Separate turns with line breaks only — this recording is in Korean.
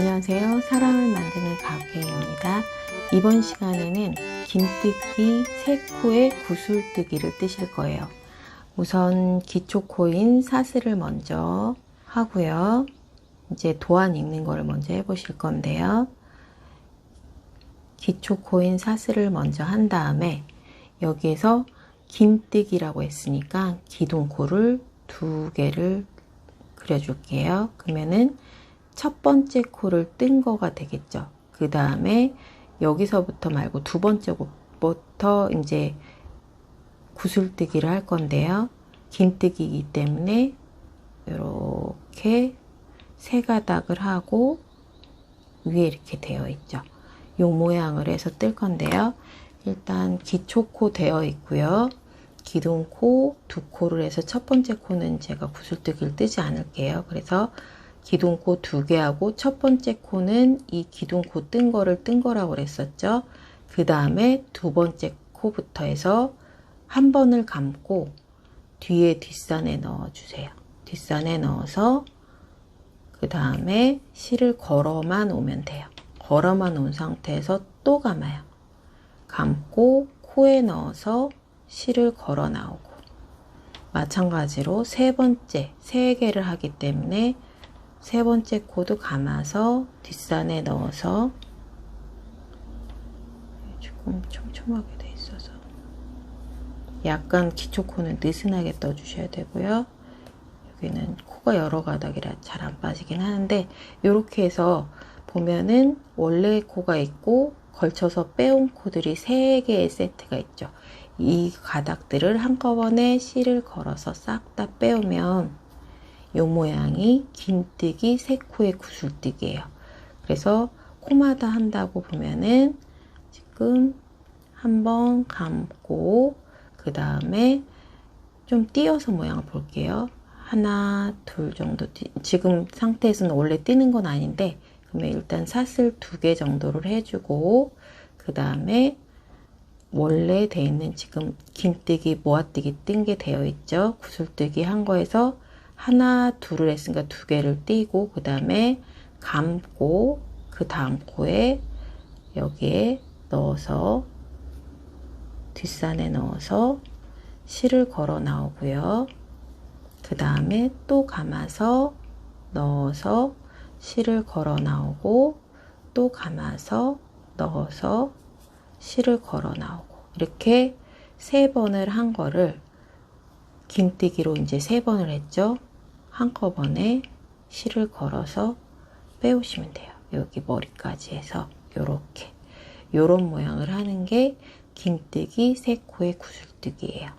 안녕하세요. 사람을 만드는 가게입니다. 이번 시간에는 긴뜨기 세 코의 구슬뜨기를 뜨실 거예요. 우선 기초 코인 사슬을 먼저 하고요. 이제 도안 읽는 거를 먼저 해보실 건데요. 기초 코인 사슬을 먼저 한 다음에 여기에서 긴뜨기라고 했으니까 기둥코를 두 개를 그려줄게요. 그러면은 첫 번째 코를 뜬 거가 되겠죠. 그 다음에 여기서부터 말고 두 번째 곳부터 이제 구슬뜨기를 할 건데요. 긴뜨기이기 때문에 이렇게 세 가닥을 하고 위에 이렇게 되어 있죠. 요 모양을 해서 뜰 건데요. 일단 기초코 되어 있고요. 기둥코 두 코를 해서 첫 번째 코는 제가 구슬뜨기를 뜨지 않을게요. 그래서 기둥코 두 개 하고 첫 번째 코는 이 기둥코 뜬 거를 뜬 거라고 그랬었죠. 그 다음에 두 번째 코부터 해서 한 번을 감고 뒤에 뒷산에 넣어 주세요. 뒷산에 넣어서 그 다음에 실을 걸어만 오면 돼요. 걸어만 온 상태에서 또 감아요. 감고 코에 넣어서 실을 걸어 나오고 마찬가지로 세 번째 세 개를 하기 때문에 세 번째 코도 감아서 뒷산에 넣어서 조금 촘촘하게 돼 있어서 약간 기초 코는 느슨하게 떠 주셔야 되고요. 여기는 코가 여러 가닥이라 잘 안 빠지긴 하는데 이렇게 해서 보면은 원래 코가 있고 걸쳐서 빼온 코들이 세 개의 세트가 있죠. 이 가닥들을 한꺼번에 실을 걸어서 싹 다 빼오면 요 모양이 긴뜨기 세 코의 구슬뜨기예요. 그래서 코마다 한다고 보면은 지금 한 번 감고 그 다음에 좀 띄어서 모양을 볼게요. 하나, 둘 정도 지금 상태에서는 원래 띄는 건 아닌데 그러면 일단 사슬 두 개 정도를 해주고 그 다음에 원래 돼 있는 지금 긴뜨기, 모아뜨기 뜬 게 되어 있죠. 구슬뜨기 한 거에서 하나, 둘을 했으니까 두 개를 띄고 그 다음에 감고 그 다음 코에 여기에 넣어서 뒷산에 넣어서 실을 걸어 나오고요. 그 다음에 또 감아서 넣어서 실을 걸어 나오고 또 감아서 넣어서 실을 걸어 나오고 이렇게 세 번을 한 거를 긴뜨기로 이제 세 번을 했죠. 한꺼번에 실을 걸어서 빼오시면 돼요. 여기 머리까지 해서 요렇게 요런 모양을 하는 게 긴뜨기 세 코의 구슬뜨기예요.